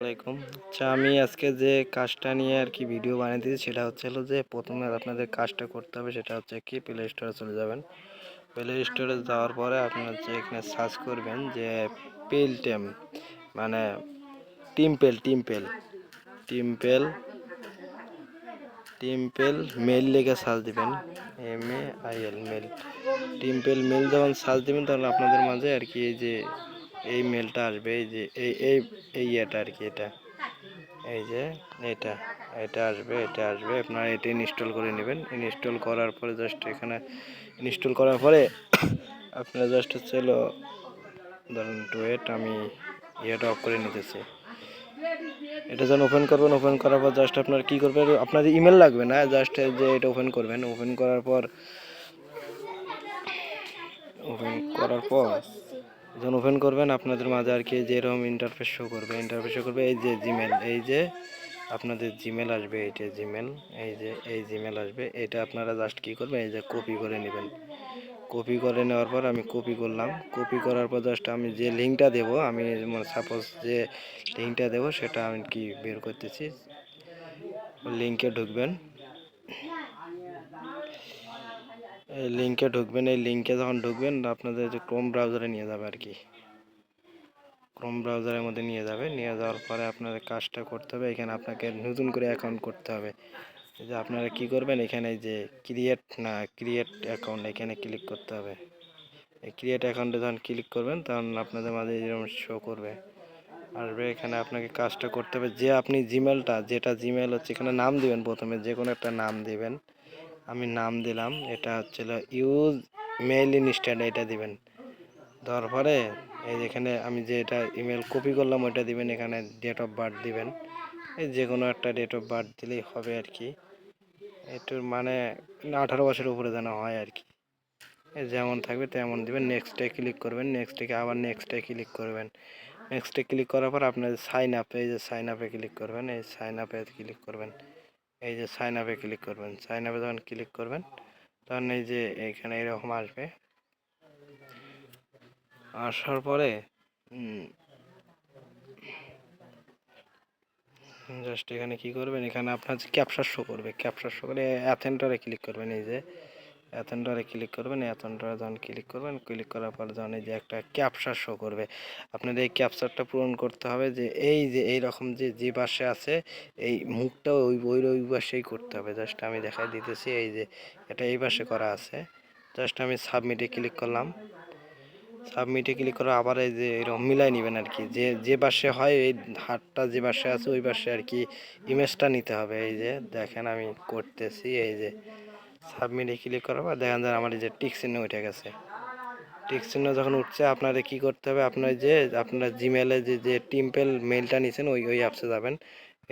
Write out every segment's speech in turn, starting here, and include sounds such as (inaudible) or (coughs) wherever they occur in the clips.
আসসালামাইকুম আচ্ছা আমি আজকে যে কাজটা নিয়ে আর কি ভিডিও বানিয়ে দিয়েছি, সেটা হচ্ছে হলো যে প্রথমে আপনাদের কাজটা করতে হবে, সেটা হচ্ছে কি? প্লে স্টোরে চলে যাবেন। প্লে স্টোরে যাওয়ার পরে আপনার যে এখানে সার্চ করবেন যে পেল টেম মানে temple temple temple temple mail লিখে সার্চ দিবেন। M A I L mail temple mail যখন সার্চ দিবেন তখন আপনাদের মাঝে আর কি এই যে এই মেলটা আসবে, এই যে, এই এই এই ইয়েটা আর কি এটা। এই যে এটা এটা আসবে এটা আসবে। আপনারা এটা ইনস্টল করে নেবেন। ইনস্টল করার পরে জাস্ট এখানে ইনস্টল করার পরে (coughs) আপনারা জাস্ট হচ্ছে হলো, ধরুন ওয়েট আমি ইয়েটা অফ করে নিতেছি। এটা যখন ওপেন করবেন ওপেন করার পর জাস্ট আপনার কী করবেন, আপনার ইমেল লাগবে না জাস্ট যে এটা ওপেন করবেন। ওপেন করার পর ওপেন করার পর যখন ওপেন করবেন, আপনাদের মাঝে আর কি যেরকম ইন্টারফেস শো করবে ইন্টারফেস শো করবে, এই যে জিমেল এই যে আপনাদের জিমেল আসবে, এই যে জিমেল এই যে, এই জিমেল আসবে, এটা আপনারা জাস্ট কি করবেন, এই যে কপি করে নেবেন। কপি করে নেওয়ার পর আমি কপি করলাম। কপি করার পর জাস্ট আমি যে লিঙ্কটা দেবো, আমি সাপোজ যে লিঙ্কটা দেবো, সেটা আমি কি বের করতেছি লিঙ্কে ঢুকবেন। এই লিঙ্কে ঢুকবেন, এই লিঙ্কে যখন ঢুকবেন, আপনাদের যে ক্রোম ব্রাউজারে নিয়ে যাবে আর কি। ক্রোম ব্রাউজারের মধ্যে নিয়ে যাবে, নিয়ে যাওয়ার পরে আপনাদের কাজটা করতে হবে, এখানে আপনাকে নতুন করে অ্যাকাউন্ট করতে হবে। যে আপনারা কি করবেন, এখানে যে ক্রিয়েট না ক্রিয়েট অ্যাকাউন্ট এখানে ক্লিক করতে হবে। এই ক্রিয়েট অ্যাকাউন্টে যখন ক্লিক করবেন, তখন আপনাদের মাঝে এরকম শো করবে। আসবে, এখানে আপনাকে কাজটা করতে হবে। যে আপনি জিমেলটা যেটা জিমেল হচ্ছে, এখানে নাম দিবেন প্রথমে যে কোনো একটা নাম দিবেন। আমি নাম দিলাম, এটা হচ্ছিল ইউজ মেইল ইনস্ট্যান্ট এটা দিবেন। দেওয়ার পরে এই যেখানে আমি যে এটা ইমেল কপি করলাম, ওইটা দিবেন, এখানে ডেট অফ বার্থ দিবেন। এই যে কোনো একটা ডেট অফ বার্থ দিলেই হবে আর কি। এটার মানে আঠারো বছরের উপরে যেন হয় আর কি। যেমন থাকবে তেমন দিবেন নেক্সটে ক্লিক করবেন নেক্সটে আবার নেক্সটে ক্লিক করবেন। নেক্সটে ক্লিক করার পর আপনার সাইন আপ এই যে সাইন আপে ক্লিক করবেন, এই সাইন আপে ক্লিক করবেন। এই যে সাইন আপে ক্লিক করবেন। সাইন আপে যখন ক্লিক করবেন, তখন এই যে এখানে এরকম আসবে। আসার পরে জাস্ট এখানে কি করবেন? এখানে আপনার ক্যাপচার শো করবে। ক্যাপচার শো করে অ্যাথেন্টারে ক্লিক করবেন এই যে। অ্যাথেন্টারে ক্লিক করবেন অ্যাথেন্টারে যখন ক্লিক করবেন ক্লিক করার পর যখন এই যে একটা ক্যাপচার শো করবে, আপনাদের এই ক্যাপচারটা পূরণ করতে হবে যে এই যে এই রকম যে যে পাশে আছে, এই মুখটা ওই ওই ওই পাশেই করতে হবে। জাস্ট আমি দেখাই দিতেছি, এই যে এটা এই পাশে করা আছে। জাস্ট আমি সাবমিটে ক্লিক করলাম। সাবমিটে ক্লিক করে আবার এই যে এরকম মিলাই নেবেন আর কি। যে যে পাশে হয়, এই হাতটা যে পাশে আছে, ওই পাশে আর কি ইমেজটা নিতে হবে। এই যে দেখেন আমি করতেছি, এই যে সাবমিটে ক্লিক করার পর দেখেন যে আমার যে টিক চিহ্ন উঠে গেছে। টিক চিহ্ন যখন উঠছে আপনাদের কি করতে হবে? আপনার যে, আপনার জিমেলে যে যে টিম্পেল মেলটা নিছেন, ওই ওই অ্যাপসে যাবেন।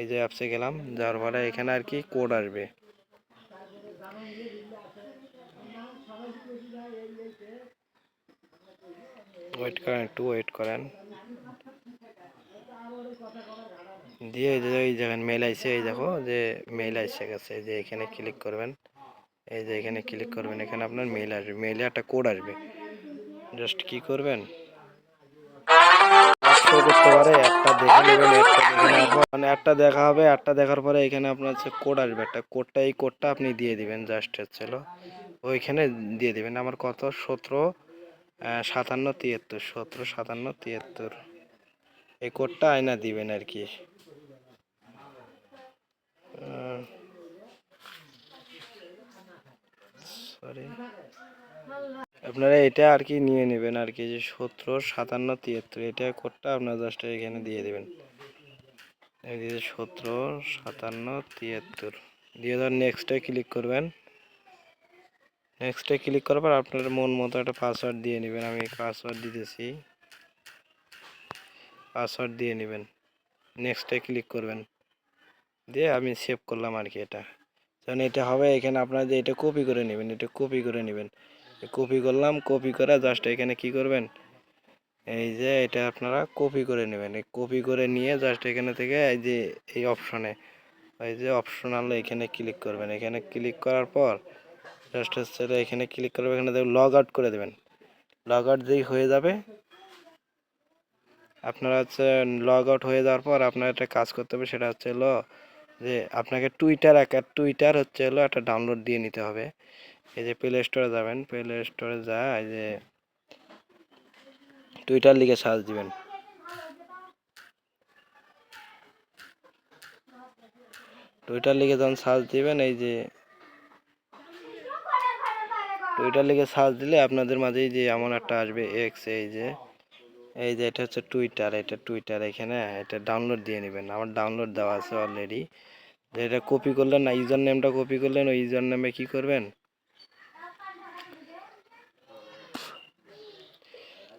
এই যে অ্যাপসে গেলাম, যাওয়ার পরে এখানে আর কি কোড আসবে। ওয়েট করেন একটু ওয়েট করেন। দিয়ে এই যে, এই দেখেন মেল আইসে এই দেখো যে মেল আইসে গেছে যে এখানে ক্লিক করবেন। এই যে এখানে ক্লিক করবেন, এখানে আপনার মেইল আসবে। মেইলে একটা কোড আসবে। জাস্ট কি করবেন? একটা দেখে নেবেন মানে একটা দেখা হবে, একটা দেখার পরে এখানে আপনার হচ্ছে কোড আসবে। একটা কোডটা এই কোডটা আপনি দিয়ে দিবেন জাস্ট হচ্ছিল। ওইখানে দিয়ে দিবেন। আমার কত? সতেরো সাতান্ন, তিয়াত্তর, সতেরো, সাতান্ন, তিয়াত্তর। এই কোডটা আয়না দিবেন আর কি সরি আপনারা এটা আর কি নিয়ে নেবেন আর কি যে সতেরো, সাতান্ন, তিয়াত্তর, এটা কোডটা আপনারা জাস্ট এখানে দিয়ে দেবেন। সতেরো, সাতান্ন, তিয়াত্তর। দিয়ে ধর নেক্সটে ক্লিক করবেন। নেক্সটে ক্লিক করার পর আপনার মন মতো একটা পাসওয়ার্ড দিয়ে নেবেন। আমি পাসওয়ার্ড দিতেছি। পাসওয়ার্ড দিয়ে নেবেন। নেক্সটে ক্লিক করবেন। দিয়ে আমি সেভ করলাম আর কি এটা। যখন এটা হবে, এখানে আপনারা যে এটা কপি করে নেবেন, এটা কপি করে নেবেন। কপি করলাম, কপি করে জাস্ট এখানে কি করবেন? এই যে এটা আপনারা কপি করে নেবেন। এই কপি করে নিয়ে জাস্ট এখানে থেকে এই যে, এই অপশনে এই যে অপশনাল এখানে ক্লিক করবেন। এখানে ক্লিক করার পর জাস্ট হচ্ছে এখানে ক্লিক করবেন, এখানে লগ আউট করে দেবেন। লগ আউট যেই হয়ে যাবে, আপনারা হচ্ছে লগ আউট হয়ে যাওয়ার পর আপনার একটা কাজ করতে হবে, সেটা হচ্ছে হলো যে আপনাকে টুইটার একটা টুইটার হচ্ছে হলো একটা ডাউনলোড দিয়ে নিতে হবে। এই যে প্লে স্টোরে যাবেন প্লে স্টোরে যা, এই যে টুইটার লিখে সার্চ দিবেন। টুইটার লিখে যখন সার্চ দিবেন, এই যে টুইটার লিখে সার্চ দিলে আপনাদের মাঝেই যে এমন একটা আসবে এক্স এই যে এই যে এটা হচ্ছে টুইটার এটা টুইটার এখানে, এটা ডাউনলোড দিয়ে নেবেন। আমার ডাউনলোড দেওয়া আছে অলরেডি এটা কপি করলেন না ইউজার নেমটা কপি করলেন, ওই ইউজার নেমে কী করবেন?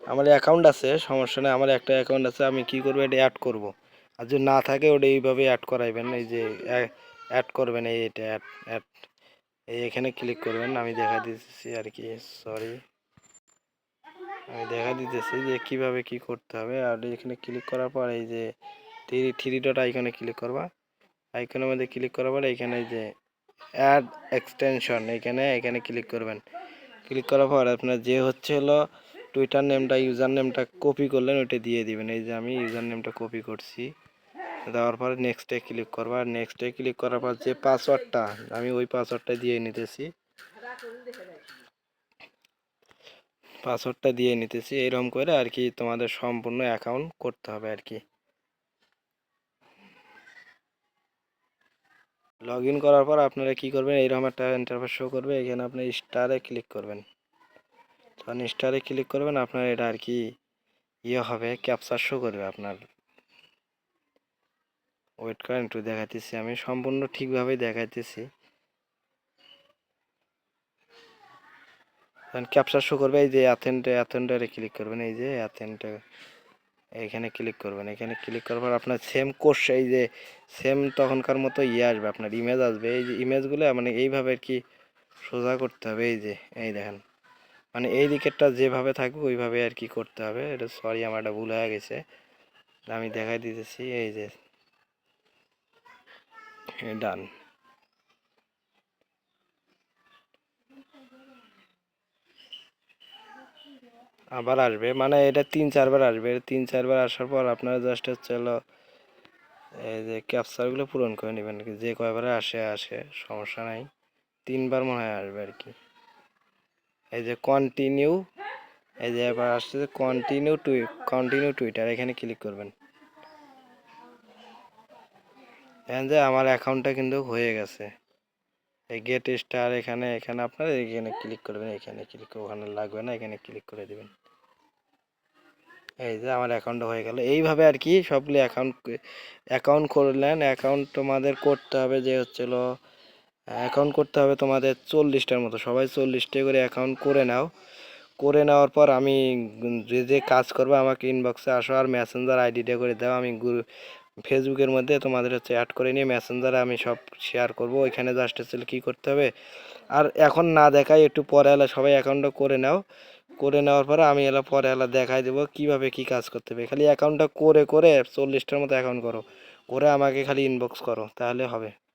আমার অ্যাকাউন্ট আছে, সমস্যা নেই, আমার একটা অ্যাকাউন্ট আছে, আমি কি করব, এটা অ্যাড করব। আর যদি না থাকে, ওটা এইভাবে অ্যাড করাইবেন, এই যে অ্যাড করবেন, এই এটা অ্যাড অ্যাড এই এখানে ক্লিক করবেন, আমি দেখা দিতেছি আর কি সরি দেখা দিতেছি যে কীভাবে কি করতে হবে। আর এখানে ক্লিক করার পর এই যে থ্রি থ্রি ডট আইকনে ক্লিক করবা। আইকনের মধ্যে ক্লিক করার পর এখানে যে অ্যাড এক্সটেনশন এখানে এখানে ক্লিক করবেন। ক্লিক করার পর আপনার যে হচ্ছে হলো টুইটার নেমটা ইউজার নেমটা কপি করলেন, ওইটা দিয়ে দিবেন। এই যে আমি ইউজার নেমটা কপি করছি। দেওয়ার পরে নেক্সটে ক্লিক করবা। আর নেক্সটে ক্লিক করার পর যে পাসওয়ার্ডটা আমি ওই পাসওয়ার্ডটা দিয়ে নিতেছি। পাসওয়ার্ডটা দিয়ে নিতেছি এরকম করে আর কি তোমাদের সম্পূর্ণ অ্যাকাউন্ট করতে হবে আর কি লগ ইন করার পর আপনারা কি করবেন? এইরকম একটা ইন্টারফেস শো করবে, এখানে আপনি স্টারে ক্লিক করবেন। তখন স্টারে ক্লিক করবেন, আপনার এটা আর কি ইয়ে হবে ক্যাপচার শো করবে আপনার। ওয়েট করেন, একটু দেখাইতেছি আমি, সম্পূর্ণ ঠিকভাবেই দেখাইতেছি। ক্যাপচার শো করবে এই যে অ্যাথেন্টে অ্যাথেন্টারে ক্লিক করবেন, এই যে অ্যাথেন্টে এখানে ক্লিক করবেন, এখানে ক্লিক করার পর আপনার সেম কোর্স এই যে সেম তখনকার মতো ইয়ে আসবে, আপনার ইমেজ আসবে, এই যে ইমেজগুলো মানে এইভাবে আর কি সোজা করতে হবে, এই যে, এই দেখেন। মানে এই দিকেরটা যেভাবে থাকবে ওইভাবে আর কি করতে হবে, এটা সরি আমার একটা ভুল হয়ে গেছে। আমি দেখাই দিতেছি, এই যে ডান আবার আসবে। মানে এটা তিন, চারবার আসবে। তিন, চারবার আসার পর আপনারা জাস্ট হচ্ছে হলো, এই যে ক্যাপচারগুলো পূরণ করে নেবেন আর যে কয়বারে আসে আসে, সমস্যা নাই। তিনবার মনে হয় আসবে আর কি। এই যে কন্টিনিউ এই যে এবার আসছে যে কন্টিনিউ টুই কন্টিনিউ টুইটার এখানে ক্লিক করবেন। দেখেন যে আমার অ্যাকাউন্টটা কিন্তু হয়ে গেছে। এই গেট স্টার এখানে এখানে আপনার, এখানে ক্লিক করবেন, এখানে ক্লিক ওখানে লাগবে না, এখানে ক্লিক করে দেবেন। এই যে আমার অ্যাকাউন্ট হয়ে গেল। এইভাবে আর কি সবগুলো অ্যাকাউন্ট অ্যাকাউন্ট করলেন অ্যাকাউন্ট তোমাদের করতে হবে যে হচ্ছিল অ্যাকাউন্ট করতে হবে তোমাদের চল্লিশটার মতো। সবাই চল্লিশটা করে অ্যাকাউন্ট করে নাও। করে নেওয়ার পর আমি যে যে কাজ করব আমাকে ইনবক্সে আসো আর মেসেঞ্জার আইডিটা করে দাও। আমি গ্রু ফেসবুকের মধ্যে তোমাদের হচ্ছে অ্যাড করে নিয়ে মেসেঞ্জারে আমি সব শেয়ার করব। ওইখানে জাস্ট হচ্ছে কী করতে হবে? আর এখন না দেখাই, একটু পরে এলা সবাই অ্যাকাউন্টটা করে নাও। করে নেওয়ার পরে আমি এলা পরে এলা দেখাই দেবো কীভাবে কী কাজ করতে হবে। খালি অ্যাকাউন্টটা করে করে চল্লিশটার মতো অ্যাকাউন্ট করো। করে আমাকে খালি ইনবক্স করো, তাহলে হবে।